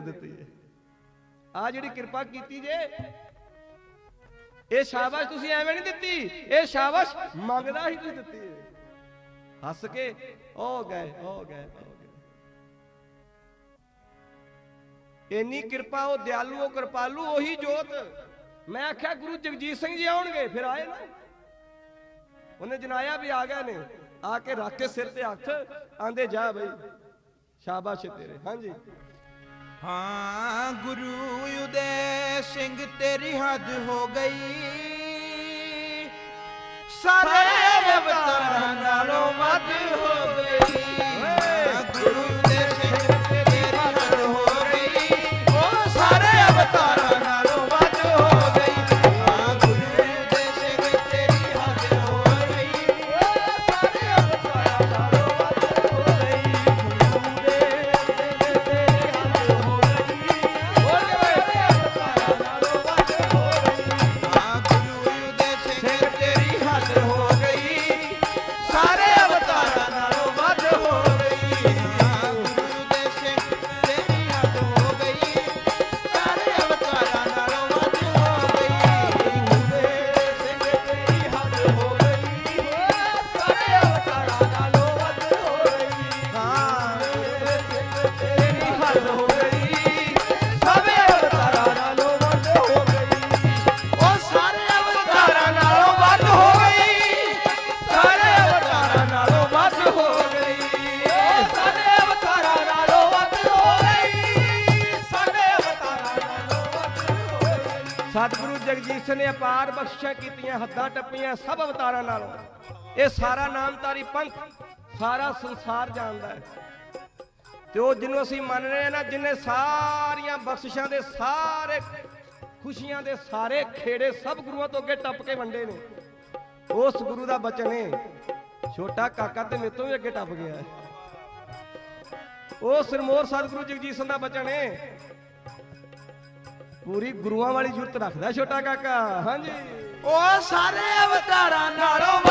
ਦਿੱਤੀ ਹੈ ਆ ਜਿਹੜੀ ਕਿਰਪਾ ਕੀਤੀ ਜੇ, ਇਹ ਸ਼ਾਬਾਸ਼ ਤੁਸੀਂ ਐਵੇਂ ਨਹੀਂ ਦਿੱਤੀ, ਇਹ ਸ਼ਾਬਾਸ਼ ਮੰਗਦਾ ਹੀ ਤੁਸੀਂ ਦਿੱਤੀ ਹੈ। ਹੱਸ ਕੇ ਉਹ ਗਏ ਉਹ ਗਏ ਇੰਨੀ ਕਿਰਪਾ ਉਹ ਦਿਆਲੂ, ਉਹ ਕਿਰਪਾਲੂ, ਉਹੀ ਜੋਤ। ਮੈਂ ਆਖਿਆ, ਗੁਰੂ ਜਗਜੀਤ ਸਿੰਘ ਜੀ ਆਉਣਗੇ, ਫਿਰ ਆਏ ਨਾ। ਉਹਨੇ ਜਨਾਇਆ ਵੀ ਆ ਗਏ ਨੇ, ਆ ਕੇ ਰੱਖ ਕੇ ਸਿਰ ਤੇ ਹੱਥ, ਆਂਦੇ, ਜਾ ਬਈ, ਸ਼ਾਬਾਸ਼ ਤੇਰੇ। ਹਾਂਜੀ। ਹਾਂ ਗੁਰੂ ਉਦੇ ਸਿੰਘ ਤੇਰੀ ਹੱਦ ਹੋ ਗਈ। ਸਾਰੇ ਸਾਰੇ ਸਤਿਗੁਰੂ ਜਗਜੀਤ ਸਿੰਘ ਨੇ ਅਪਾਰ ਬਖਸ਼ਿਸ਼ਾਂ ਕੀਤੀਆਂ, ਹੱਦਾਂ ਟੱਪੀਆਂ, ਸਭ ਅਵਤਾਰਾਂ ਨਾਲੋਂ। ਇਹ ਸਾਰਾ ਨਾਮਧਾਰੀ ਪੰਥ, ਸਾਰਾ ਸੰਸਾਰ ਜਾਣਦਾ ਹੈ। ਤੇ ਉਹ ਜਿਹਨੂੰ ਅਸੀਂ ਮੰਨ ਰਹੇ ਹਾਂ ਨਾ ਜਿਨੇ ਸਾਰੀਆਂ ਬਖਸ਼ਿਸ਼ਾਂ ਦੇ ਸਾਰੇ ਖੁਸ਼ੀਆਂ ਦੇ ਸਾਰੇ ਖੇੜੇ ਸਭ ਗੁਰੂਆਂ ਤੋਂ ਅੱਗੇ ਟੱਪ ਕੇ ਵੰਡੇ ਨੇ। ਉਸ ਗੁਰੂ ਦਾ ਬਚਨ ਹੈ ਛੋਟਾ ਕਾਕਾ ਤੇ ਮੇਰੇ ਤੋਂ ਵੀ ਅੱਗੇ ਟੱਪ ਗਿਆ ਉਹ ਸਿਰਮੌਰ ਸਤਿਗੁਰੂ ਜਗਜੀਤ ਸਿੰਘ ਦਾ ਬਚਨ ਹੈ ਪੂਰੀ ਗੁਰੂਆਂ ਵਾਲੀ ਜੁਰਤ ਰੱਖਦਾ ਛੋਟਾ ਕਾਕਾ। ਹਾਂਜੀ। ਉਹ ਸਾਰੇ ਅਵਤਾਰਾਂ ਨਾਲੋਂ ਸਾਰੇ